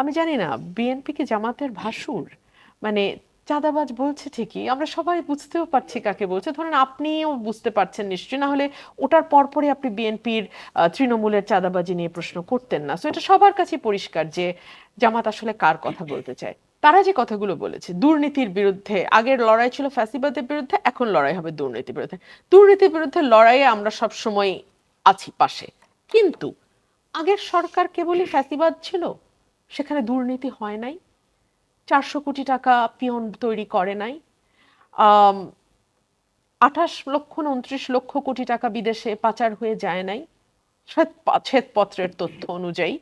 আমি জানি না বিএনপি কি জামাতের ভাসুর? মানে চাঁদাবাজ বলছে ঠিকই, আমরা সবাই বুঝতেও পারছি কাকে বলছে। ধরেন আপনিও বুঝতে পারছেন নিশ্চয়ই, না হলে ওটার পরপরই আপনি বিএনপির তৃণমূলের চাঁদাবাজি নিয়ে প্রশ্ন করতেন না। সো এটা সবার কাছে পরিষ্কার যে জামাত আসলে কার কথা বলতে চায়। তারা যে কথাগুলো বলেছে, দুর্নীতির বিরুদ্ধে, আগের লড়াই ছিল ফ্যাসিবাদের বিরুদ্ধে, এখন লড়াই হবে দুর্নীতির বিরুদ্ধে। দুর্নীতির বিরুদ্ধে লড়াইয়ে আমরা সব সময় আছি পাশে। কিন্তু আগের সরকার কেবলই ফ্যাসিবাদ ছিল? সেখানে দুর্নীতি হয় নাই। চারশো কোটি টাকা পিয়ন তৈরি করে নাই। আঠাশ লক্ষ উনত্রিশ লক্ষ কোটি টাকা বিদেশে পাচার হয়ে যায় নাই শ্বেতপত্রের তথ্য অনুযায়ী।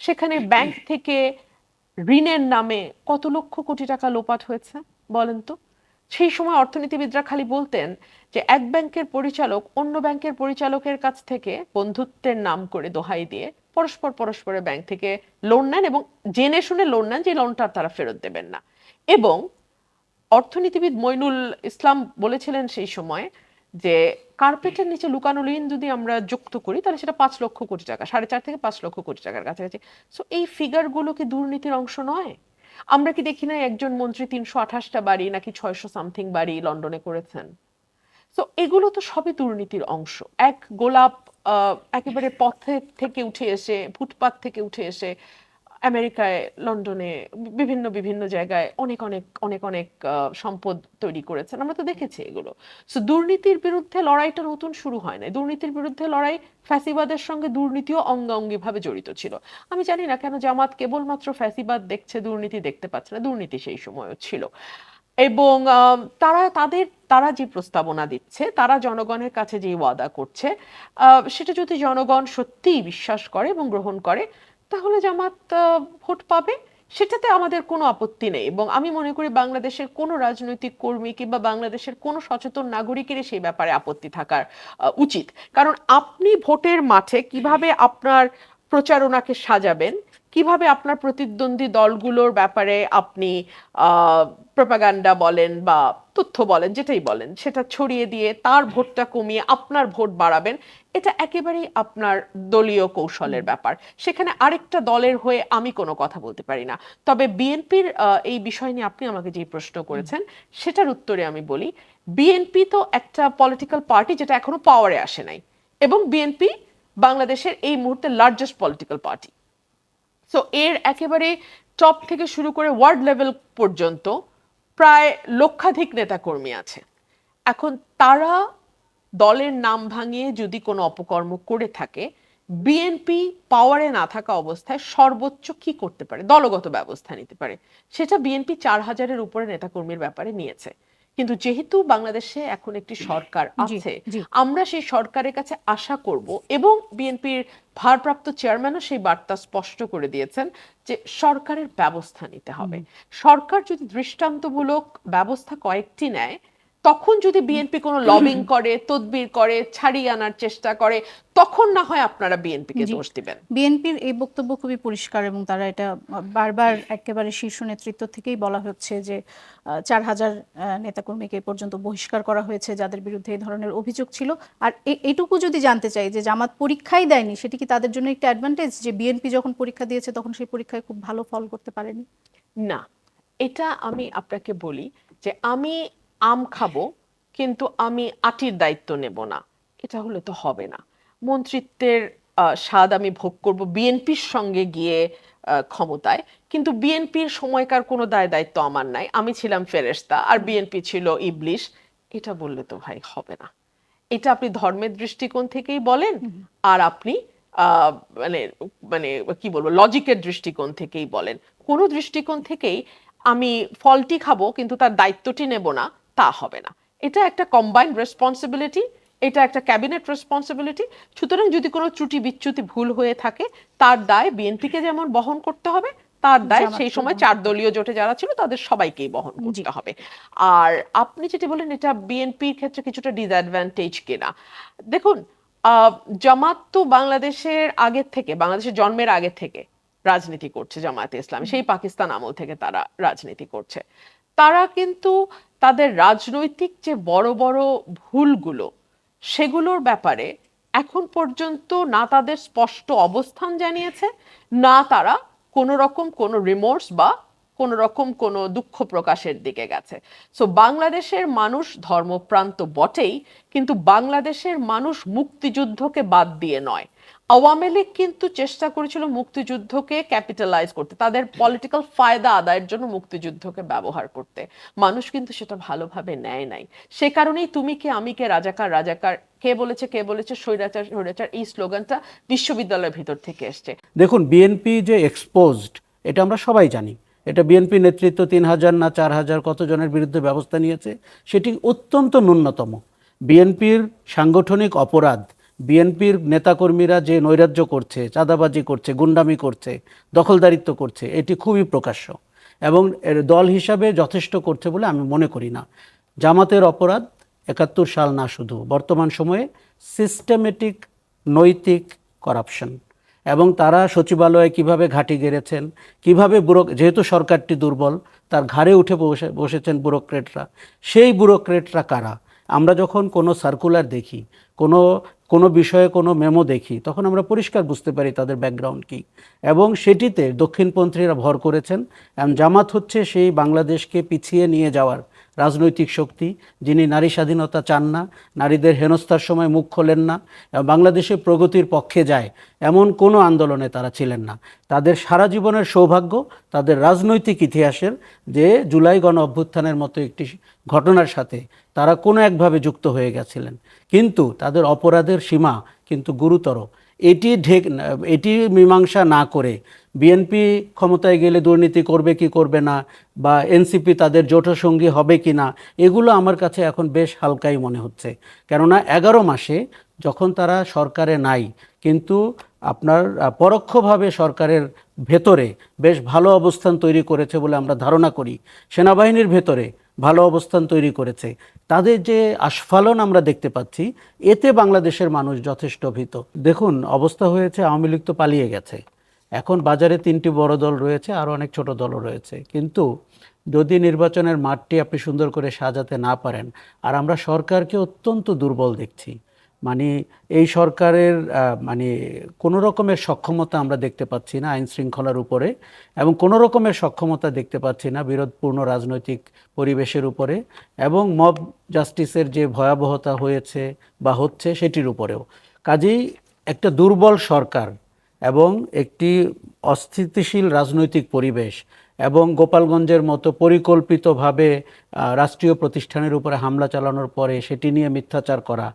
সেখানে ব্যাংক থেকে ঋণের নামে কত লক্ষ কোটি টাকা লোপাট হয়েছে বলেন তো? সেই সময় অর্থনীতিবিদরা খালি বলতেন যে এক ব্যাংকের পরিচালক অন্য ব্যাংকের পরিচালকের কাছ থেকে বন্ধুত্বের নাম করে দোহাই দিয়ে পরস্পর পরস্পরের ব্যাংক থেকে লোন নেন এবং জেনে শুনে লোন নেন যে লোনটা তারা ফেরত দেবেন না। এবং অর্থনীতিবিদ মইনুল ইসলাম বলেছিলেন সেই সময় যে কার্পেটের নিচে লুকানো ঋণ যদি আমরা যুক্ত করি, তাহলে সেটা পাঁচ লক্ষ কোটি টাকা, সাড়ে চার থেকে পাঁচ লক্ষ কোটি টাকার কাছাকাছি। সো এই ফিগারগুলো কি দুর্নীতির অংশ নয়? আমরা কি দেখি না একজন মন্ত্রী তিনশো আঠাশটা বাড়ি নাকি ছয়শো সামথিং বাড়ি লন্ডনে করেছেন? তো এগুলো তো সবই দুর্নীতির অংশ। এক গোলাপ একেবারে পথে থেকে উঠে এসে, ফুটপাত থেকে উঠে এসে আমেরিকায়, লন্ডনে, বিভিন্ন বিভিন্ন জায়গায় অনেক অনেক অনেক অনেক সম্পদ তৈরি করেছেন। আমরা তো দেখেছি এগুলো। সো দুর্নীতির বিরুদ্ধে লড়াইটা নতুন শুরু হয় না দুর্নীতির বিরুদ্ধে লড়াই ফ্যাসিবাদের সঙ্গে দুর্নীতিও অঙ্গাঙ্গিভাবে জড়িত ছিল। আমি জানি না কেন জামাত কেবলমাত্র ফ্যাসিবাদ দেখছে, দুর্নীতি দেখতে পাচ্ছে না। দুর্নীতি সেই সময়ও ছিল। এবং তারা তাদের, তারা যে প্রস্তাবনা দিচ্ছে, তারা জনগণের কাছে যে ওয়াদা করছে সেটা যদি জনগণ সত্যিই বিশ্বাস করে এবং গ্রহণ করে, তাহলে জামাত ভোট পাবে। সেটাতে আমাদের কোনো আপত্তি নেই এবং আমি মনে করি বাংলাদেশের কোনো রাজনৈতিক কর্মী কিংবা বাংলাদেশের কোনো সচেতন নাগরিকেরই সেই ব্যাপারে আপত্তি থাকার উচিত। কারণ আপনি ভোটের মাঠে কীভাবে আপনার প্রচারণাকে সাজাবেন কীভাবে আপনার প্রতিদ্বন্দ্বী দলগুলোর ব্যাপারে আপনি প্রপাগান্ডা বলেন বা তথ্য বলেন যেটাই বলেন সেটা ছড়িয়ে দিয়ে তার ভোটটা কমিয়ে আপনার ভোট বাড়াবেন এটা একেবারেই আপনার দলীয় কৌশলের ব্যাপার। সেখানে আরেকটা দলের হয়ে আমি কোনো কথা বলতে পারি না। তবে বিএনপির এই বিষয় নিয়ে আপনি আমাকে যে প্রশ্ন করেছেন সেটার উত্তরে আমি বলি বিএনপি তো একটা পলিটিক্যাল পার্টি যেটা এখনও পাওয়ারে আসে নাই। এবং বিএনপি বাংলাদেশের এই মুহূর্তে লার্জেস্ট পলিটিক্যাল পার্টি সো এর একেবারে টপ থেকে শুরু করে ওয়ার্ড লেভেল পর্যন্ত প্রায় লক্ষাধিক নেতাকর্মী আছে। এখন তারা দলের নাম ভাঙিয়ে যদি কোনো অপকর্ম করে থাকে বিএনপি পাওয়ারে না থাকা অবস্থায় সর্বোচ্চ কি করতে পারে? দলগত ব্যবস্থা নিতে পারে। সেটা বিএনপি চার হাজারের উপরে নেতাকর্মীর ব্যাপারে নিয়েছে। কিন্তু যেহেতু বাংলাদেশে এখন একটি সরকার আছে আমরা সেই সরকারের কাছে আশা করব এবং বিএনপির ভারপ্রাপ্ত চেয়ারম্যানও সেই বার্তা স্পষ্ট করে দিয়েছেন যে সরকারের ব্যবস্থা নিতে হবে। সরকার যদি দৃষ্টান্তমূলক ব্যবস্থা কয়েকটি নেয় তখন যদি বিএনপি কোনো লবিং করে তদবির করে ছাড়িয়ে আনার চেষ্টা করে তখন না হয় আপনারা বিএনপিকে জি। দোষ দিবেন। বিএনপির এই বক্তব্য খুবই পরিষ্কার এবং তারা এটা বারবার একেবারে শীর্ষ নেতৃত্ব থেকেই বলা হচ্ছে যে চার হাজার নেতাকর্মীকে পর্যন্ত বহিষ্কার করা হয়েছে যাদের বিরুদ্ধে এই ধরনের অভিযোগ ছিল। আর এটুকু যদি জানতে চাই যে জামাত পরীক্ষাই দেয়নি সেটি কি তাদের জন্য একটা অ্যাডভান্টেজ যে বিএনপি যখন পরীক্ষা দিয়েছে তখন সেই পরীক্ষায় খুব ভালো ফল করতে পারেনি? না। এটা আমি আপনাকে বলি যে আমি আম খাব কিন্তু আমি আটির দায়িত্ব নেব না। এটা হলে তো হবে না। মন্ত্রিত্বের স্বাদ আমি ভোগ করব বিএনপির সঙ্গে গিয়ে ক্ষমতায়। কিন্তু বিএনপির সময়কার কোনো দায় দায়িত্ব আমার নাই। আমি ছিলাম ফেরেশতা আর বিএনপি ছিল ইবলিশ। এটা বললে তো ভাই হবে না। এটা আপনি ধর্মের দৃষ্টিকোণ থেকেই বলেন আর আপনি মানে মানে কি বলব লজিকের দৃষ্টিকোণ থেকেই বলেন। কোনো দৃষ্টিকোণ থেকেই আমি ফলটি খাব কিন্তু তার দায়িত্বটি নেব না। তা হবে না। এটা একটা কম্বাইন্ড রেসপন্সিবিলিটি এটা একটা ক্যাবিনেট রেসপন্সিবিলিটি সুতরাং যদি কোনো ত্রুটি বিচ্যুতি ভুল হয়ে থাকে তার দায় বিএনপিকে যেমন বহন করতে হবে তার দায় সেই সময় চার দলীয় জোটে যারা ছিল তাদের সবাইকেই বহন করতে হবে। আর আপনি যেটি বলেন এটা বিএনপির ক্ষেত্রে কিছুটা ডিসঅ্যাডভান্টেজ কিনা। দেখুন আহ, জামাত তো বাংলাদেশের আগের থেকে বাংলাদেশের জন্মের আগে থেকে রাজনীতি করছে জামায়াতে ইসলামী। সেই পাকিস্তান আমল থেকে তারা রাজনীতি করছে। তারা কিন্তু তাদের রাজনৈতিক যে বড় বড় ভুলগুলো, সেগুলোর ব্যাপারে এখন পর্যন্ত না তাদের স্পষ্ট অবস্থান জানিয়েছে, না তারা কোনো রকম কোনো রিমোর্স বা কোনো রকম কোনো দুঃখ প্রকাশের দিকে গেছে। সো বাংলাদেশের মানুষ ধর্মপ্রান্ত বটেই, কিন্তু বাংলাদেশের মানুষ মুক্তিযুদ্ধকে বাদ দিয়ে নয়। আওয়ামী লীগ কিন্তু চেষ্টা করেছিল মুক্তিযুদ্ধকে ক্যাপিটালাইজ করতে, তাদের পলিটিক্যাল ফায়দা আদায়ের জন্য মুক্তিযুদ্ধকে ব্যবহার করতে। মানুষ কিন্তু সেটা ভালোভাবে নেয় নাই। সে কারণেই তুমি কে, আমি কে, রাজাকার রাজাকার, কে বলেছে কে বলেছে, স্বৈরাচার স্বৈরাচার, এই স্লোগানটা বিশ্ববিদ্যালয়ের ভিতর থেকে এসছে। দেখুন বিএনপি যে এক্সপোজড এটা আমরা সবাই জানি। এটা বিএনপি নেতৃত্ব তিন হাজার না চার হাজার কতজনের বিরুদ্ধে ব্যবস্থা নিয়েছে, সেটি অত্যন্ত ন্যূনতম। বিএনপির সাংগঠনিক অপরাধ বিএনপির নেতাকর্মীরা যে নৈরাজ্য করছে, চাঁদাবাজি করছে, গুন্ডামি করছে, দখলদারিত্ব করছে, এটি খুবই প্রকাশ্য এবং এর দল হিসাবে যথেষ্ট করছে বলে আমি মনে করি না। জামাতের অপরাধ একাত্তর সাল না শুধু, বর্তমান সময়ে সিস্টেমেটিক নৈতিক করাপশন এবং তারা সচিবালয়ে কীভাবে ঘাঁটি গেড়েছেন, কীভাবে ব্যুরো, যেহেতু সরকারটি দুর্বল, তার ঘাড়ে উঠে বসে, বসেছেন ব্যুরোক্রেটরা। সেই ব্যুরোক্রেটরা কারা? আমরা যখন কোনো সার্কুলার দেখি, কোনো কোনো বিষয়ে কোনো মেমো দেখি, তখন আমরা পরিষ্কার বুঝতে পারি তাদের ব্যাকগ্রাউন্ড কী। এবং সেটিতে দক্ষিণপন্থীরা ভর করেছেন, এবং জামাত হচ্ছে সেই বাংলাদেশকে পিছিয়ে নিয়ে যাওয়ার রাজনৈতিক শক্তি, যিনি নারী স্বাধীনতা চান না, নারীদের হেনস্থার সময় মুখ খোলেন না এবং বাংলাদেশের প্রগতির পক্ষে যায়, এমন কোনো আন্দোলনে তারা ছিলেন না। তাদের সারা জীবনের সৌভাগ্য, তাদের রাজনৈতিক ইতিহাসের যে জুলাই গণ অভ্যুত্থানের মতো একটি ঘটনার সাথে তারা কোনো একভাবে যুক্ত হয়ে গেছিলেন। কিন্তু তাদের অপরাধের সীমা কিন্তু গুরুতর। এটি ঢেক, এটি মীমাংসা না করে বিএনপি ক্ষমতায় গেলে দুর্নীতি করবে কি করবে না বা এনসিপি তাদের জোটসঙ্গী হবে কি না, এগুলো আমার কাছে এখন বেশ হালকাই মনে হচ্ছে। কেননা এগারো মাসে যখন তারা সরকারে নাই, কিন্তু আপনার পরোক্ষভাবে সরকারের ভেতরে বেশ ভালো অবস্থান তৈরি করেছে বলে আমরা ধারণা করি। সেনাবাহিনীর ভেতরে ভালো অবস্থান তৈরি করেছে। তাদের যে আস্ফালন আমরা দেখতে পাচ্ছি, এতে বাংলাদেশের মানুষ যথেষ্ট ভীত। দেখুন, অবস্থা হয়েছে, আওয়ামী লীগ তো পালিয়ে গেছে। এখন বাজারে তিনটি বড় দল রয়েছে আর অনেক ছোট দলও রয়েছে। কিন্তু যদি নির্বাচনের মাঠটি আপনি সুন্দর করে সাজাতে না পারেন, আর আমরা সরকারকে অত্যন্ত দুর্বল দেখছি মানে এই সরকারের মানে কোনো রকমের সক্ষমতা আমরা দেখতে পাচ্ছি না আইন শৃঙ্খলার উপরে এবং কোনো রকমের সক্ষমতা দেখতে পাচ্ছি না বিরোধপূর্ণ রাজনৈতিক পরিবেশের উপরে এবং মব জাস্টিসের যে ভয়াবহতা হয়েছে বা হচ্ছে সেটির উপরেও। কাজেই একটা দুর্বল সরকার এবং একটি অস্থিতিশীল রাজনৈতিক পরিবেশ এবং গোপালগঞ্জের মতো পরিকল্পিতভাবে রাষ্ট্রীয় প্রতিষ্ঠানের উপরে হামলা চালানোর পরে সেটি নিয়ে মিথ্যাচার করা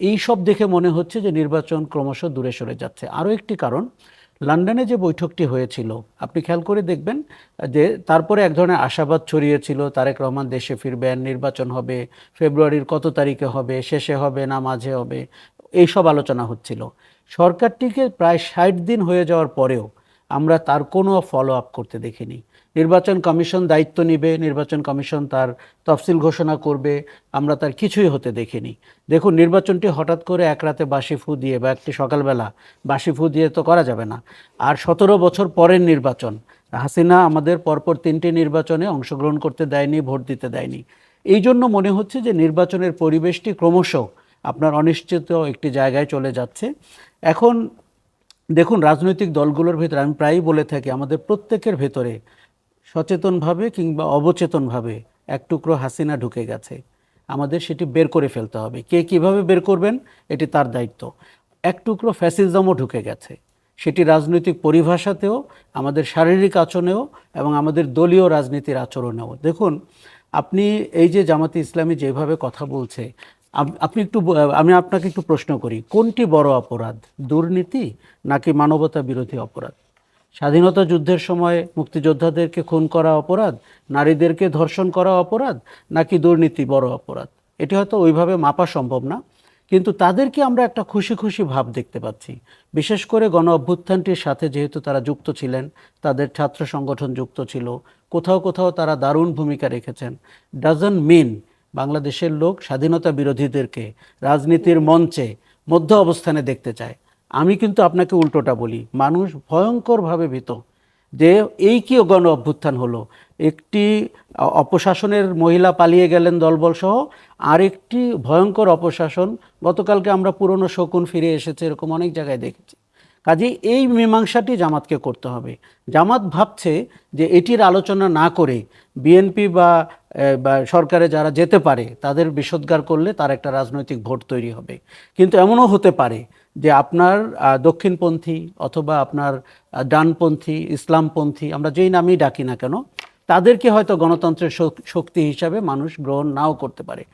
এই সব দেখে মনে হচ্ছে যে নির্বাচন ক্রমশ দূরে সরে যাচ্ছে। আরও একটি কারণ, লন্ডনে যে বৈঠকটি হয়েছিল, আপনি খেয়াল করে দেখবেন যে তারপরে এক ধরনের আশাবাদ ছড়িয়েছিল, তারেক রহমান দেশে ফিরবেন, নির্বাচন হবে, ফেব্রুয়ারির কত তারিখে হবে, শেষে হবে না মাঝে হবে এই সব আলোচনা হচ্ছিল। সরকারটিকে প্রায় ষাট দিন হয়ে যাওয়ার পরেও আমরা তার কোনো ফলো আপ করতে দেখিনি। নির্বাচন কমিশন দায়িত্ব নিবে, নির্বাচন কমিশন তার তফসিল ঘোষণা করবে, আমরা তার কিছুই হতে দেখিনি। দেখুন, নির্বাচনটি হঠাৎ করে এক রাতে বাসি ফু দিয়ে বা একটি সকালবেলা বাসি ফু দিয়ে তো করা যাবে না। আর সতেরো বছর পরের নির্বাচন, হাসিনা আমাদের পরপর তিনটি নির্বাচনে অংশগ্রহণ করতে দেয়নি, ভোট দিতে দেয়নি। এই জন্য মনে হচ্ছে যে নির্বাচনের পরিবেশটি ক্রমশ আপনার অনিশ্চিত একটি জায়গায় চলে যাচ্ছে। এখন দেখুন, রাজনৈতিক দলগুলোর ভেতরে, আমি প্রায়ই বলে থাকি, আমাদের প্রত্যেকের ভেতরে সচেতনভাবে কিংবা অবচেতনভাবে এক টুকরো হাসিনা ঢুকে গেছে। আমাদের সেটি বের করে ফেলতে হবে। কে কীভাবে বের করবেন এটি তার দায়িত্ব। এক টুকরো ফ্যাসিজমও ঢুকে গেছে। সেটি রাজনৈতিক পরিভাষাতেও, আমাদের শারীরিক আচরণেও এবং আমাদের দলীয় রাজনীতির আচরণেও। দেখুন, আপনি এই যে জামাতে ইসলামী যেভাবে কথা বলছে আপনি একটু আমি আপনাকে একটু প্রশ্ন করি, কোনটি বড় অপরাধ? দুর্নীতি নাকি মানবতা বিরোধী অপরাধ? স্বাধীনতা যুদ্ধের সময় মুক্তিযোদ্ধাদেরকে খুন করা অপরাধ, নারীদেরকে ধর্ষণ করা অপরাধ, নাকি দুর্নীতি বড় অপরাধ? এটি হয়তো ওইভাবে মাপা সম্ভব না, কিন্তু তাদেরকে আমরা একটা খুশি খুশি ভাব দেখতে পাচ্ছি। বিশেষ করে গণ অভ্যুত্থানটির সাথে যেহেতু তারা যুক্ত ছিলেন, তাদের ছাত্র সংগঠন যুক্ত ছিল, কোথাও কোথাও তারা দারুণ ভূমিকা রেখেছেন। ডাজন মিন বাংলাদেশের লোক স্বাধীনতা বিরোধীদেরকে রাজনীতির মঞ্চে মধ্য অবস্থানে দেখতে চায়। আমি কিন্তু আপনাকে উল্টোটা বলি। মানুষ ভয়ঙ্করভাবে ভীত। যে এই কি গণ অভ্যুত্থান হলো? একটি অপশাসনের মহিলা পালিয়ে গেলেন দলবল সহ, আরেকটি ভয়ঙ্কর অপশাসন গতকালকে আমরা পুরনো শকুন ফিরে এসেছে এরকম অনেক জায়গায় দেখেছি। কাজে এই মীমাংসাটি জামাতকে করতে হবে। জামাত ভাবছে যে এটির আলোচনা না করে বিএনপি বা বা সরকারে যারা যেতে পারে, তাদের বিষোদ্গার করলে তার একটা রাজনৈতিক ভোট তৈরি হবে। কিন্তু এমনও হতে পারে যে আপনার দক্ষিণপন্থী অথবা আপনার ডানপন্থী, ইসলামপন্থী, আমরা যেই নামেই ডাকি না কেন, তাদেরকে হয়তো গণতন্ত্রের শক- শক্তি হিসাবে মানুষ গ্রহণ নাও করতে পারে।